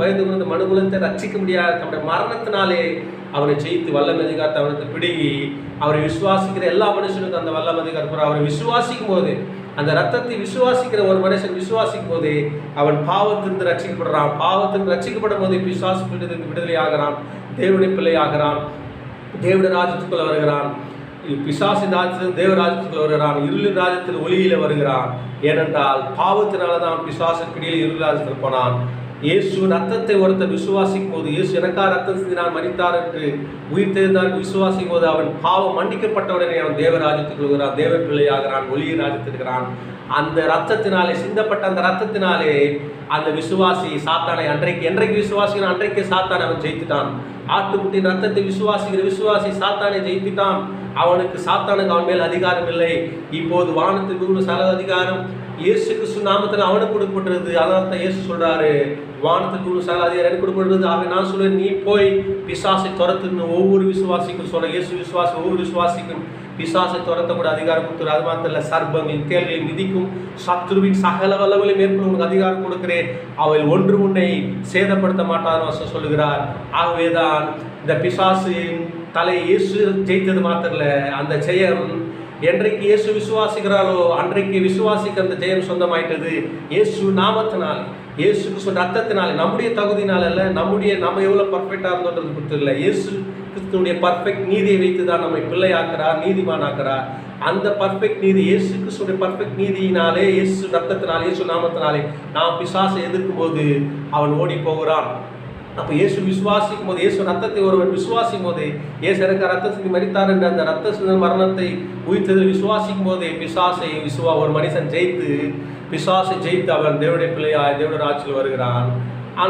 பயந்து கொண்டு மனுகுலத்தை ரட்சிக்க முடியாது தம்முடைய மரணத்தினாலே அவனை ஜெயித்து வல்லமதிகார் அதிகாரத்தை அவனுக்கு பிடுங்கி அவரை விசுவாசிக்கிற எல்லா மனுஷனுக்கும் அந்த வல்லமதிகார் அதிகாரம் அவரை விசுவாசிக்கும் போது அந்த ரத்தத்தை விசுவாசிக்கிற ஒரு மனுஷன் விசுவாசிக்கும் போது அவன் பாவத்திலிருந்து ரட்சிக்கப்படுறான். பாவத்திலிருந்து ரட்சிக்கப்படும் போது பிசாசுகளிலிருந்து விடுதலை ஆகிறான் தேவனுடைய பிள்ளை ஆகிறான் தேவட ராஜ்யத்துக்குள்ள வருகிறான். பிசாசின் ராஜ்யத்தில் தேவ வருகிறான் இருளின் ராஜ்யத்தில் ஒளியில வருகிறான். ஏனென்றால் பாவத்தினால தான் பிசாசின் பிடியில் இருள் ராஜ்யத்தில் போனான். இயேசு ரத்தத்தை ஒருத்தர் விசுவாசிக்கும் போது இயேசு எனக்கா ரத்தம் நான் மறித்தார் என்று உயிர் தெரிந்தார் விசுவாசிக்கும் போது அவன் பாவம் மன்னிக்கப்பட்டவுடனே அவன் தேவராஜ்யத்துக்கு வருகிறான் தேவ பிள்ளையாகிறான் ஒளிய ராஜ்யத்திற்கிறான் அந்த ரத்தத்தினாலே சிந்தப்பட்ட அந்த ரத்தத்தினாலே அந்த விசுவாசி சாத்தானை அன்றைக்கு என்றைக்கு விசுவாசிக்கிறான் அன்றைக்கு சாத்தானை அவன் ஜெயித்துட்டான். ஆட்டுக்குட்டியின் ரத்தத்தை விசுவாசிக்கிற விசுவாசி சாத்தானை ஜெயித்துட்டான். அவனுக்கு சாத்தானுக்கு அவன் மேல் அதிகாரம் இல்லை. இப்போது வானத்துக்கு சல அதிகாரம் இயேசு கிறிஸ்து நாமத்தில் அவனுக்கு கொடுக்கப்பட்டிருது அதனால தான் இயேசு சொல்றாரு வானத்துக்கு சார் சகல அதிகாரம் எனக்கு ஆக நான் சொல்றேன் நீ போய் பிசாசை துரத்துன்னு ஒவ்வொரு விசுவாசிக்கும் சொல்ல இயேசு விசுவாசி ஒவ்வொரு விசுவாசிக்கும் பிசாசை துரத்தக்கூட அதிகாரம் கொடுத்துரு அது மாத்திரம் இல்லை சர்ப்பங்கள் விதிக்கும் சத்ருவின் சகல வல்லவலை மேற்கொள்ள உனக்கு அதிகாரம் கொடுக்கிறேன். அவள் ஒன்று உன்னை சேதப்படுத்த மாட்டார் வசம் சொல்லுகிறார். ஆகவேதான் இந்த பிசாசின் தலை இயேசு ஜெயித்தது மாத்திரம் அந்த ஜெயம் என்றைக்கு இயேசு விசுவாசிக்கிறாளோ அன்றைக்கு விசுவாசிக்கு அந்த ஜெயம் சொந்தமாயிட்டது. இயேசு நாமத்தினால் இயேசு கிறிஸ்து ரத்தத்தினாலே நம்முடைய தகுதினால அல்ல நம்முடைய நம்ம எவ்வளோ பர்ஃபெக்டாக இருந்தோன்றது கொடுத்து இல்லை. இயேசு கிறிஸ்துடைய பர்ஃபெக்ட் நீதியை வைத்து தான் நம்மை பிள்ளையாக்குறார் நீதிமானாக்குறார். அந்த பர்ஃபெக்ட் நீதி இயேசு கிறிஸ்துடைய பர்ஃபெக்ட் நீதியினாலே இயேசு ரத்தத்தினாலே இயேசு நாமத்தினாலே நாம் பிசாசை எதிர்க்கும் போது அவன் ஓடி போகிறான். அப்போ இயேசு விசுவாசிக்கும் போது இயேசு ரத்தத்தை ஒருவன் விசுவாசிக்கும் போது இயேசு எனக்கு ரத்த சிந்தி மறித்தார் என்ற அந்த ரத்த சிந்த மரணத்தை உயிர்த்ததில் விசுவாசிக்கும் போது பிசாசை விசுவா ஒரு மனுஷன் ஜெயித்து பிசாசை ஜெயித்து அவன் தேவடைய பிள்ளையாய் தேவனுடைய ஆட்சியில் வருகிறான்.